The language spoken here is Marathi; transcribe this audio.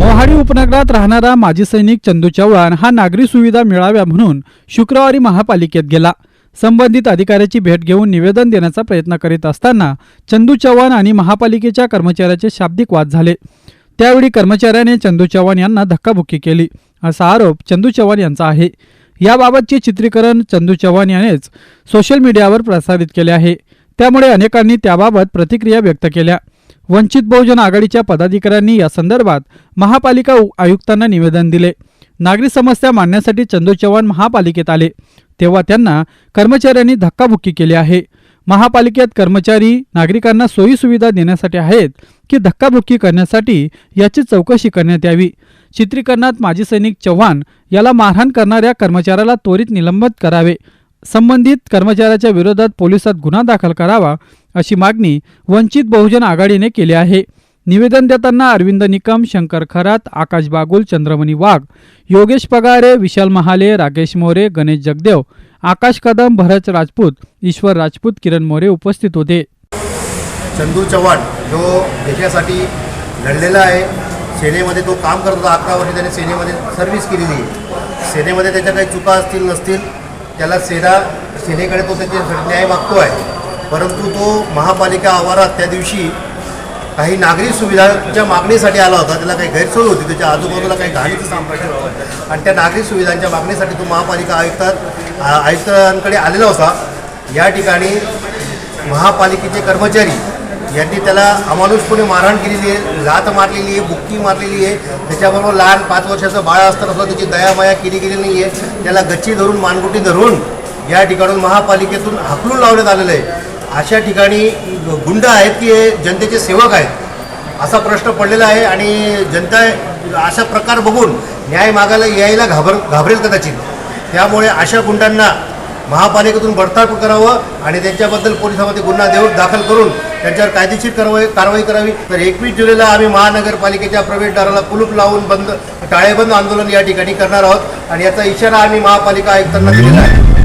उपनगरात राहणारा माजी सैनिक चंदू चव्हाण हा नागरी सुविधा मिळाव्या म्हणून शुक्रवारी महापालिकेत गेला. संबंधित अधिकाऱ्याची भेट घेऊन निवेदन देण्याचा प्रयत्न करीत असताना चंदू चव्हाण आणि महापालिकेच्या कर्मचाऱ्याचे शाब्दिक वाद झाले. त्यावेळी कर्मचाऱ्याने चंदू चव्हाण यांना धक्काबुक्की केली असा आरोप चंदू चव्हाण यांचा आहे. याबाबतचे चित्रीकरण चंदू चव्हाण यानेच सोशल मीडियावर प्रसारित केले आहे. त्यामुळे अनेकांनी त्याबाबत प्रतिक्रिया व्यक्त केल्या. वंचित बहुजन आघाडीच्या पदाधिकाऱ्यांनी या संदर्भात महापालिका उ- आयुक्तांना निवेदन दिले. नागरी समस्या मांडण्यासाठी चंदू चव्हाण महापालिकेत आले. तेव्हा त्यांना कर्मचाऱ्यांनी धक्काबुक्की केली आहे. महापालिकेत कर्मचारी नागरिकांना सोयी सुविधा देण्यासाठी आहेत की धक्काबुक्की करण्यासाठी याची चौकशी करण्यात यावी? चित्रीकरणात माजी सैनिक चव्हाण याला मारहाण करणाऱ्या कर्मचाऱ्याला त्वरित निलंबित करावे. संबंधित कर्मचाऱ्याच्या विरोधात पोलिसात गुन्हा दाखल करावा अशी मागणी वंचित बहुजन आघाडीने केली आहे. निवेदन देताना अरविंद निकम शंकर खरात आकाश बागुल चंद्रमणी वाघ योगेश पगारे विशाल महाले राकेश मोरे गणेश जगदेव आकाश कदम भरत राजपूत ईश्वर राजपूत किरण मोरे उपस्थित होते. चंदू चव्हाण जो देशासाठी लढलेला आहे सेनेमध्ये तो काम करत होता अकरा वर्ष त्याने सेनेमध्ये सर्व्हिस केलेली आहे. सेनेमध्ये त्याच्या काही चुका असतील नसतील त्याला सेना सेनेकडे तो त्याचे न्याय मागतो आहे परंतु तो महापालिका आवारात त्या दिवशी काही नागरी सुविधांच्या मागणीसाठी आला होता. त्याला काही गैरसोय होती. त्याच्या आजूबाजूला काही घाणीचं साम्राज्य होतं. आणि त्या नागरी सुविधांच्या मागणीसाठी तो महापालिका आयुक्तात आयुक्तांकडे आलेला होता. या ठिकाणी महापालिकेचे कर्मचारी यांनी त्याला अमानुषपणे मारहाण केलेली आहे लात मारलेली आहे बुक्की मारलेली आहे. त्याच्याबरोबर लहान पाच वर्षाचं बाळ असताना सुद्धा त्याची दयामाया केली गेली नाही आहे त्याला गच्ची धरून मानगुटी धरून या ठिकाणून महापालिकेतून हाकलून लावण्यात आलेलं आहे. अशा ठिकाणी गुंड आहेत की हे जनतेचे सेवक आहेत? असा प्रश्न पडलेला आहे आणि जनता अशा प्रकार बघून न्याय मागायला यायला घाबर घाबरेल कदाचित. त्यामुळे अशा गुंडांना महापालिकेतून बडताळ करावं आणि त्यांच्याबद्दल पोलिसामध्ये गुन्हा देऊन दाखल करून त्यांच्यावर कायदेशीर कारवाई कारवाई करावी. तर एकवीस जुलैला आम्ही महानगरपालिकेच्या प्रवेशद्वाराला कुलूप लावून बंद टाळेबंद आंदोलन या ठिकाणी करणार आहोत. आणि याचा इशारा आम्ही महापालिका आयुक्तांना दिलेला आहे.